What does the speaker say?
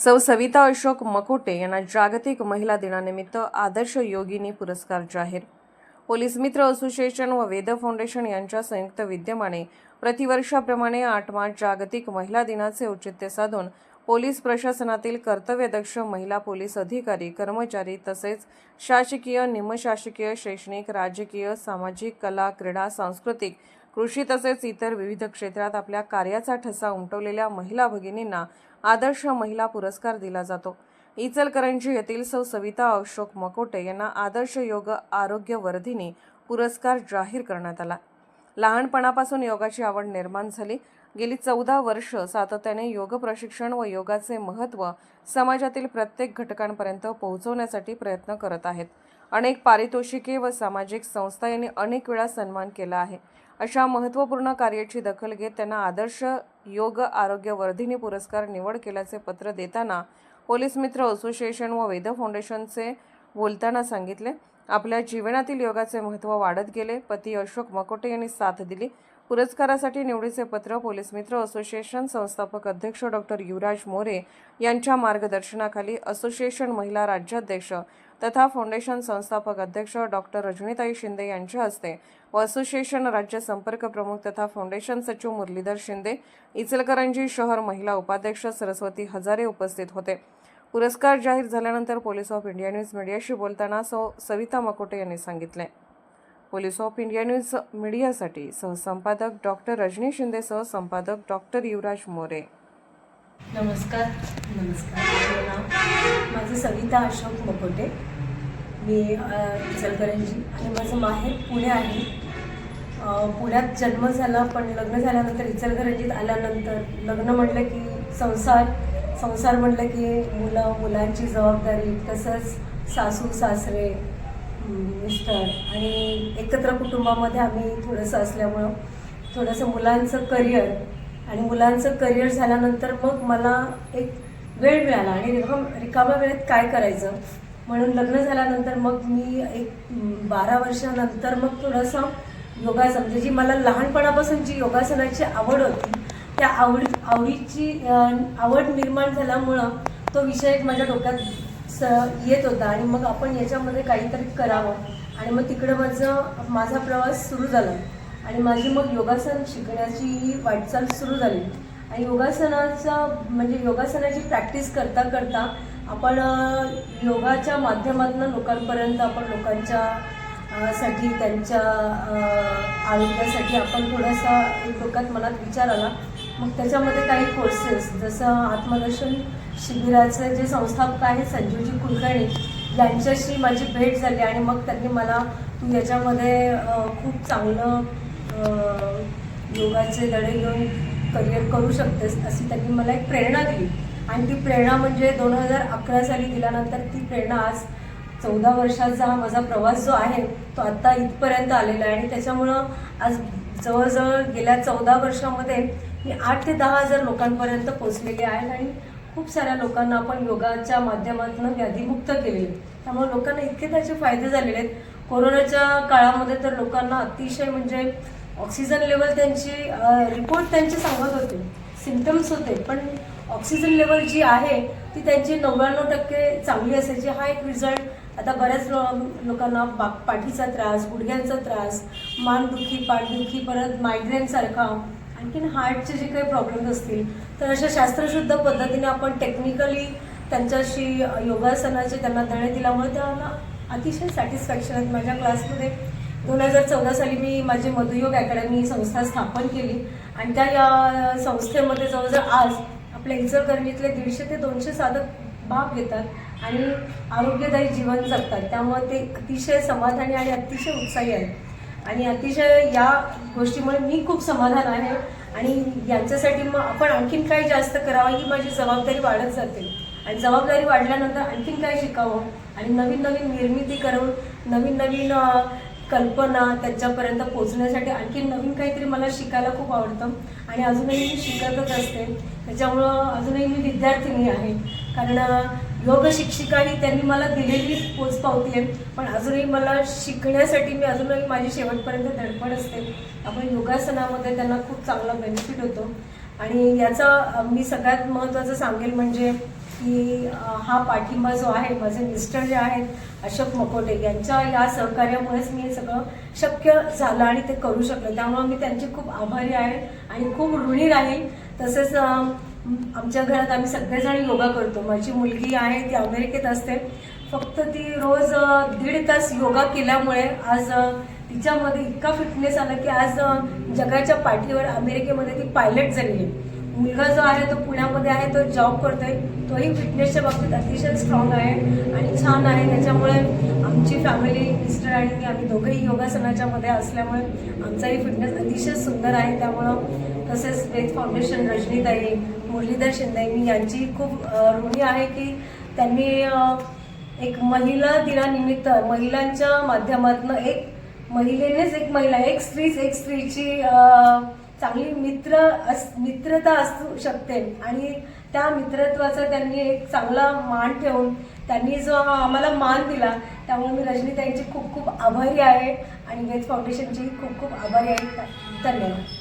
सौ सविता अशोक मकोटे यांना जागतिक महिला दिनानिमित्त आदर्श योगिनी पुरस्कार जाहीर. पोलीस मित्र असोसिएशन व वेद फाउंडेशन यांच्या संयुक्त विद्यमाने प्रतिवर्षाप्रमाणे आठ मार्च जागतिक महिला दिनाचे औचित्य साधून पोलीस प्रशासनातील कर्तव्यदक्ष महिला पोलीस अधिकारी कर्मचारी तसेच शासकीय निमशासकीय शैक्षणिक राजकीय सामाजिक कला क्रीडा सांस्कृतिक कृषी तसेच इतर विविध क्षेत्रात आपल्या कार्याचा ठसा उमटवलेल्या महिला भगिनींना आदर्श महिला पुरस्कार दिला जातो. इचलकरंजी येथील सौ सविता अशोक मकोटे यांना आदर्श योग आरोग्य वर्धिनी पुरस्कार जाहीर करण्यात आला. लहानपणापासून योगाची आवड निर्माण झाली. गेली चौदा वर्ष सातत्याने योग प्रशिक्षण व योगाचे महत्त्व समाजातील प्रत्येक घटकांपर्यंत पोहोचवण्यासाठी प्रयत्न करत आहेत. अनेक पारितोषिके व सामाजिक संस्था यांनी अनेक वेळा सन्मान केला आहे. अशा महत्त्वपूर्ण कार्याची दखल घेत त्यांना आदर्श योग आरोग्य वर्धिनी पुरस्कार निवड केल्याचे पत्र देताना पोलीस मित्र असोसिएशन व वेद फाउंडेशनचे बोलताना सांगितले आपल्या जीवनातील योगाचे महत्त्व वाढत गेले. पती अशोक मकोटे यांनी साथ दिली. पुरस्कारासाठी निवडीचे पत्र पोलीस मित्र असोसिएशन संस्थापक अध्यक्ष डॉक्टर युवराज मोरे यांच्या मार्गदर्शनाखाली असोसिएशन महिला राज्याध्यक्ष तथा फाउंडेशन संस्थापक अध्यक्ष डॉक्टर रजनीताई शिंदे यांच्या हस्ते व असोसिएशन राज्य संपर्क प्रमुख तथा फाउंडेशन सचिव मुरलीधर शिंदे इचलकरंजी शहर महिला उपाध्यक्ष सरस्वती हजारे उपस्थित होते. पुरस्कार जाहीर झाल्यानंतर पोलीस ऑफ इंडिया न्यूज मीडियाशी बोलताना सौ सविता मकोटे यांनी सांगितले. पोलीस ऑफ इंडिया न्यूज मीडियासाठी सहसंपादक डॉक्टर रजनी शिंदेसह संपादक डॉक्टर युवराज मोरे. नमस्कार. नमस्कार. माझं नाव माझं सविता अशोक मकोटे. मी इचलकरंजी आणि माझं माहेर पुणे आहे. पुण्यात जन्म झाला पण लग्न झाल्यानंतर इचलकरंजीत आल्यानंतर लग्न म्हटलं की संसार संसार म्हटलं की मुलं मुलांची जबाबदारी तसंच सासू सासरे मिस्टर आणि एकत्र कुटुंबामध्ये आम्ही थोडंसं असल्यामुळं थोडंसं मुलांचं करिअर आणि मुलांचं करिअर झाल्यानंतर मग मला एक वेळ मिळाला आणि रिकाम रिकाम्या वेळेत काय करायचं? म्हणून लग्न झाल्यानंतर मग मी एक बारा वर्षानंतर मग थोडंसं योगासन म्हणजे जी मला लहानपणापासून जी योगासनाची आवड होती त्या आवड आवडीची आवड निर्माण झाल्यामुळं तो विषय एक माझ्या डोक्यात स येत होता आणि मग आपण याच्यामध्ये काहीतरी करावं. आणि मग तिकडं माझं माझा प्रवास सुरू झाला. आणि माझी मग योगासन शिकण्याची वाटचाल सुरू झाली. आणि योगासनाचा म्हणजे योगासनाची प्रॅक्टिस करता करता आपण योगाच्या माध्यमातून लोकांपर्यंत आपण लोकांच्या साठी त्यांच्या आरोग्यासाठी आपण थोडासा एक डोक्यात मनात विचार आला. मग त्याच्यामध्ये काही कोर्सेस जसं आत्मदर्शन शिबिराचे जे संस्थापक आहेत संजीवजी कुलकर्णी यांच्याशी माझी भेट झाली आणि मग त्यांनी मला तू याच्यामध्ये खूप चांगलं योगाचे धडे घेऊन करिअर करू शकतेस अशी त्यांनी मला एक प्रेरणा दिली. आणि ती प्रेरणा म्हणजे दोन हजार अकरा साली दिल्यानंतर ती प्रेरणा आज चौदा वर्षाचा हा माझा प्रवास जो आहे तो आत्ता इथपर्यंत आलेला आहे. आणि त्याच्यामुळं आज जवळजवळ गेल्या चौदा वर्षामध्ये मी आठ ते दहा हजार लोकांपर्यंत पोचलेले आहेत आणि खूप साऱ्या लोकांना आपण योगाच्या माध्यमातून व्याधीमुक्त केलेले त्यामुळे लोकांना इतके त्याचे फायदे झालेले आहेत. कोरोनाच्या काळामध्ये तर लोकांना अतिशय म्हणजे ऑक्सिजन लेवल त्यांची रिपोर्ट त्यांचे सांगत होते. सिमटम्स होते. पण ऑक्सिजन लेवल जी आहे ती त्यांची नव्याण्णव टक्के चांगली असायची. हा एक रिझल्ट आता बऱ्याच लोकांना बा पाठीचा त्रास गुडघ्यांचा त्रास मानदुखी पाठदुखी परत मायग्रेनसारखा आणखीन हार्टचे जे काही प्रॉब्लेम्स असतील तर अशा शास्त्रशुद्ध पद्धतीने आपण टेक्निकली त्यांच्याशी योगासनाचे त्यांना धडे दिल्यामुळे त्यांना अतिशय सॅटिस्फॅक्शन आहेत. माझ्या क्लासमध्ये दोन हजार चौदा साली मी माझी मधुयोग अकॅडमी संस्था स्थापन केली. आणि त्या या संस्थेमध्ये जवळजवळ आज आपल्या इचलकरंजीतले दीडशे ते दोनशे साधक भाग घेतात आणि आरोग्यदायी जीवन जगतात. त्यामुळे ते अतिशय समाधानी आणि अतिशय उत्साही आहेत. आणि अतिशय या गोष्टीमुळे मी खूप समाधान आहे. आणि यांच्यासाठी मग आपण आणखीन काय जास्त करावं ही माझी जबाबदारी वाढत जाते. आणि जबाबदारी वाढल्यानंतर आणखीन काय शिकावं? आणि नवीन नवीन निर्मिती करून नवीन नवीन कल्पना त्यांच्यापर्यंत पोचण्यासाठी आणखी नवीन काहीतरी मला शिकायला खूप आवडतं. आणि अजूनही मी शिकतच असते. त्याच्यामुळं अजूनही मी विद्यार्थिनी आहे. कारण योग शिक्षिका ही त्यांनी मला दिलेली पोचपावती आहे पण अजूनही मला शिकण्यासाठी मी अजूनही माझी शेवटपर्यंत धडपड असते. आपण योगासनामध्ये त्यांना खूप चांगला बेनिफिट होतो. आणि याचा मी सगळ्यात महत्त्वाचं सांगेल म्हणजे की हा पाठिंबा जो आहे माझे मिस्टर जे आहेत अशोक मकोटे यांच्या या सहकार्यामुळेच मी हे सगळं शक्य झालं आणि ते करू शकलं. त्यामुळे मी त्यांची खूप आभारी आहे आणि खूप ऋणी राहील. तसेच आमच्या घरात आम्ही सगळेजण योगा करतो. माझी मुलगी आहे ती अमेरिकेत असते. फक्त ती रोज दीड तास योगा केल्यामुळे आज तिच्यामध्ये इतका फिटनेस आला की आज जगाच्या पाठीवर अमेरिकेमध्ये ती पायलट झालेली आहे. मुलगा जो आहे तो पुण्यामध्ये आहे तो जॉब करतोय. तोही फिटनेसच्या बाबतीत अतिशय स्ट्रॉंग आहे आणि छान आहे. त्याच्यामुळे आमची फॅमिली मिस्टर आणि मी आम्ही दोघंही योगासनाच्या मध्ये असल्यामुळे आमचाही फिटनेस अतिशय सुंदर आहे. त्यामुळं तसेच वेद फाउंडेशन रजनीताई मुरलीधर शिंदे मी यांची खूप ऋणी आहे की त्यांनी एक महिला दिनानिमित्त महिलांच्या माध्यमातून एक महिलेनेच एक महिला एक स्त्रीच एक स्त्रीची चांगली मित्र अस मित्रता असू शकते. आणि त्या मित्रत्वाचा त्यांनी एक चांगला मान ठेवून त्यांनी जो आम्हाला मान दिला त्यामुळे मी रजनीताईंची खूप खूप आभारी आहे. आणि वेद फाउंडेशनची खूप खूप आभारी आहे. धन्यवाद.